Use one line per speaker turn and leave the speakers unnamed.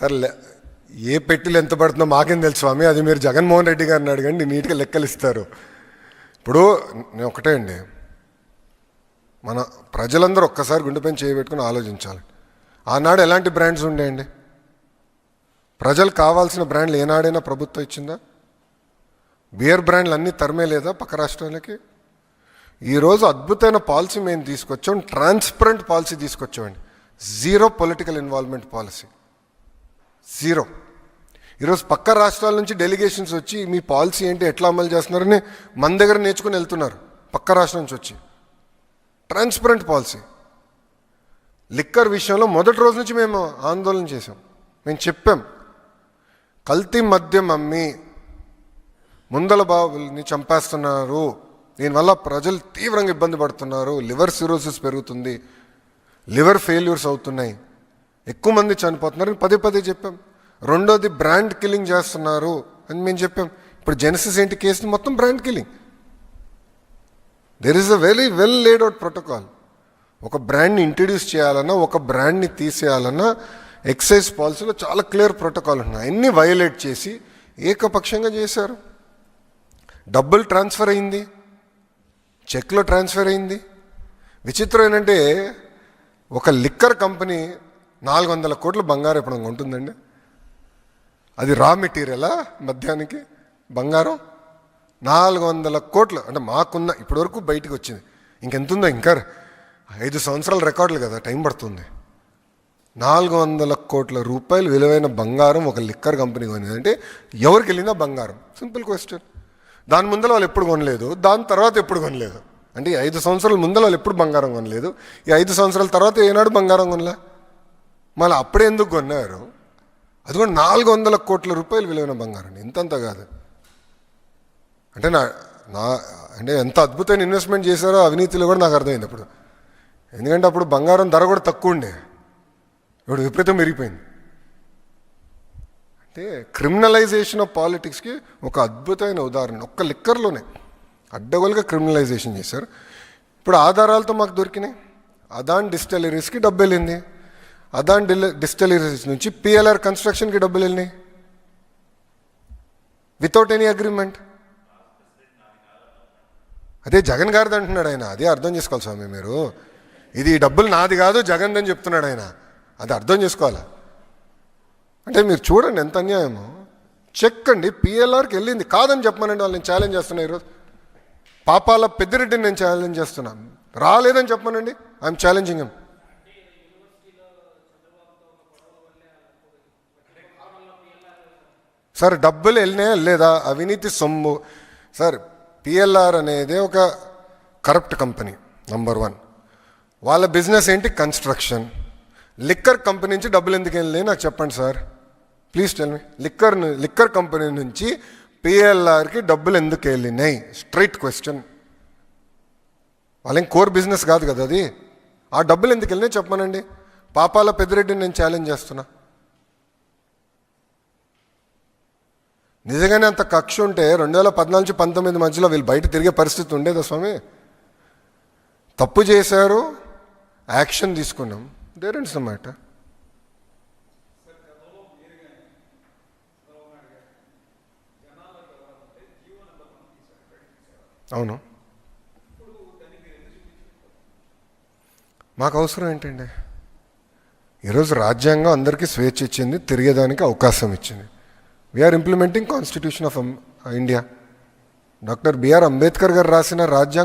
Sir ఏ పెట్టిలు ఎంత పడుతుందో మాకేం తెలుసు స్వామి. అది మీరు జగన్మోహన్ రెడ్డి గారిని అడగండి నీట్గా లెక్కలు ఇస్తారు ఇప్పుడు నేను ఒకటే అండి. మన ప్రజలందరూ ఒక్కసారి గుండెపైన చేయబెట్టుకుని ఆలోచించాలి. ఆనాడు ఎలాంటి బ్రాండ్స్ ఉండేయండి? ప్రజలు కావాల్సిన బ్రాండ్లు ఏనాడైనా ప్రభుత్వం ఇచ్చిందా? బియర్ బ్రాండ్లు అన్నీ తరమే లేదా పక్క రాష్ట్రాలకి? ఈరోజు అద్భుతమైన పాలసీ మేము తీసుకొచ్చాం transparent policy తీసుకొచ్చామండి. Zero political involvement policy. Zero. ఈరోజు పక్క రాష్ట్రాల నుంచి డెలిగేషన్స్ వచ్చి మీ పాలసీ ఏంటి ఎట్లా అమలు చేస్తున్నారని మన దగ్గర నేర్చుకుని వెళ్తున్నారు. పక్క రాష్ట్రం నుంచి వచ్చి. ట్రాన్స్పరెంట్ పాలసీ లిక్కర్ విషయంలో మొదటి రోజు నుంచి మేము ఆందోళన చేసాం మేము చెప్పాం కల్తీ మద్యం అమ్మి ముందల బాబుల్ని చంపేస్తున్నారు. దీనివల్ల ప్రజలు తీవ్రంగా ఇబ్బంది పడుతున్నారు. లివర్ సిరోసిస్ పెరుగుతుంది. లివర్ ఫెయిల్యూర్స్ అవుతున్నాయి. ఎక్కువ మంది చనిపోతున్నారు. పదే పదే చెప్పాం. రెండోది బ్రాండ్ కిల్లింగ్ చేస్తున్నారు అని మేము చెప్పాం. ఇప్పుడు జెనసిస్ ఏంటి? కేసుని మొత్తం brand killing there is a very well laid out protocol ఒక బ్రాండ్ని ఇంట్రడ్యూస్ చేయాలన్నా ఒక బ్రాండ్ని తీసేయాలన్నా ఎక్సైజ్ పాలసీలో చాలా క్లియర్ ప్రోటోకాల్ ఉన్నాయి అన్ని వయలేట్ చేసి ఏకపక్షంగా చేశారు. డబ్బులు ట్రాన్స్ఫర్ అయింది. చెక్లో ట్రాన్స్ఫర్ అయింది. విచిత్రం ఏంటంటే ఒక లిక్కర్ కంపెనీ నాలుగు వందల కోట్ల బంగారం ఇప్పుడు ఉంటుందండి? అది రా మెటీరియలా మధ్యానికి? బంగారం? నాలుగు వందల కోట్లు అంటే మాకున్న ఇప్పటివరకు బయటికి వచ్చింది. ఇంకెంతుందో ఇంకా ఐదు సంవత్సరాల రికార్డులు కదా టైం పడుతుంది. నాలుగు వందల కోట్ల రూపాయలు విలువైన బంగారం ఒక లిక్కర్ కంపెనీ కొనింది. అంటే ఎవరికి వెళ్ళిందా బంగారం. Simple question. దాని ముందర వాళ్ళు ఎప్పుడు కొనలేదు దాని తర్వాత ఎప్పుడు కొనలేదు? అంటే ఐదు సంవత్సరాల ముందర వాళ్ళు ఎప్పుడు బంగారం కొనలేదు? ఈ ఐదు సంవత్సరాల తర్వాత ఏనాడు బంగారం కొనలే? మళ్ళీ అప్పుడే ఎందుకు కొన్నారు? అది కూడా నాలుగు వందల కోట్ల రూపాయలు విలువైన బంగారం ఇంతంత కాదు. అంటే నా నా అంటే ఎంత అద్భుతమైన ఇన్వెస్ట్మెంట్ చేశారో అవినీతిలో కూడా నాకు అర్థమైంది అప్పుడు. ఎందుకంటే అప్పుడు బంగారం ధర కూడా తక్కువ ఉండే. ఇప్పుడు విపరీతం పెరిగిపోయింది. అంటే క్రిమినలైజేషన్ ఆఫ్ పాలిటిక్స్కి ఒక అద్భుతమైన ఉదాహరణ. ఒక్క లిక్కర్లోనే. అడ్డగోలుగా క్రిమినలైజేషన్ చేశారు. ఇప్పుడు ఆధారాలతో మాకు దొరికినాయి. అదాన్ డిస్టలరీస్కి డబ్బు వెళ్ళింది అదాన్ డిల్ డిస్టలరీస్ నుంచి పిఎల్ఆర్ కన్స్ట్రక్షన్కి డబ్బులు వెళ్ళినాయి. వితౌట్ ఎనీ అగ్రిమెంట్ అదే జగన్ గారిది అంటున్నాడు ఆయన. అదే అర్థం చేసుకోవాలి స్వామి మీరు. ఇది డబ్బులు నాది కాదు జగన్ అని చెప్తున్నాడు ఆయన. అది అర్థం చేసుకోవాలా? అంటే మీరు చూడండి ఎంత అన్యాయమో. చెక్ అండి పిఎల్ఆర్కి వెళ్ళింది. కాదని చెప్పమనండి వాళ్ళు నేను ఛాలెంజ్ చేస్తున్నా ఈరోజు. పాపాల పెద్దిరెడ్డిని నేను ఛాలెంజ్ చేస్తున్నాను రాలేదని చెప్పమనండి. ఐఎమ్ ఛాలెంజింగ్ ఎమ్ సార్ డబ్బులు వెళ్ళినాయా లేదా అవినీతి సొమ్ము. సార్ పిఎల్ఆర్ అనేది ఒక కరప్ట్ కంపెనీ నంబర్ వన్. వాళ్ళ బిజినెస్ ఏంటి? కన్స్ట్రక్షన్. లిక్కర్ కంపెనీ నుంచి డబ్బులు ఎందుకు వెళ్ళినాయి? నాకు చెప్పండి sir. Please tell me. Liquor liquor company నుంచి పిఎల్ఆర్కి డబ్బులు ఎందుకు వెళ్ళినాయి? Straight question. వాళ్ళేం కోర్ బిజినెస్ కాదు కదా అది. ఆ డబ్బులు ఎందుకు వెళ్ళినాయి? చెప్పమనండి. పాపాల పెద్దిరెడ్డిని నేను ఛాలెంజ్ చేస్తున్నా. నిజంగానే అంత కక్ష ఉంటే రెండు వేల పద్నాలుగు పంతొమ్మిది మధ్యలో వీళ్ళు బయట తిరిగే పరిస్థితి ఉండేదా స్వామి? తప్పు చేశారు యాక్షన్ తీసుకున్నాం. దేర్ ఇన్స్ అవును. మాకు అవసరం ఏంటండి? ఈరోజు రాజ్యాంగం అందరికీ స్వేచ్ఛ ఇచ్చింది తిరిగేదానికి అవకాశం ఇచ్చింది. We are implementing constitution of India doctor BR Ambedkar garu రాసిన రాజ్యాంగం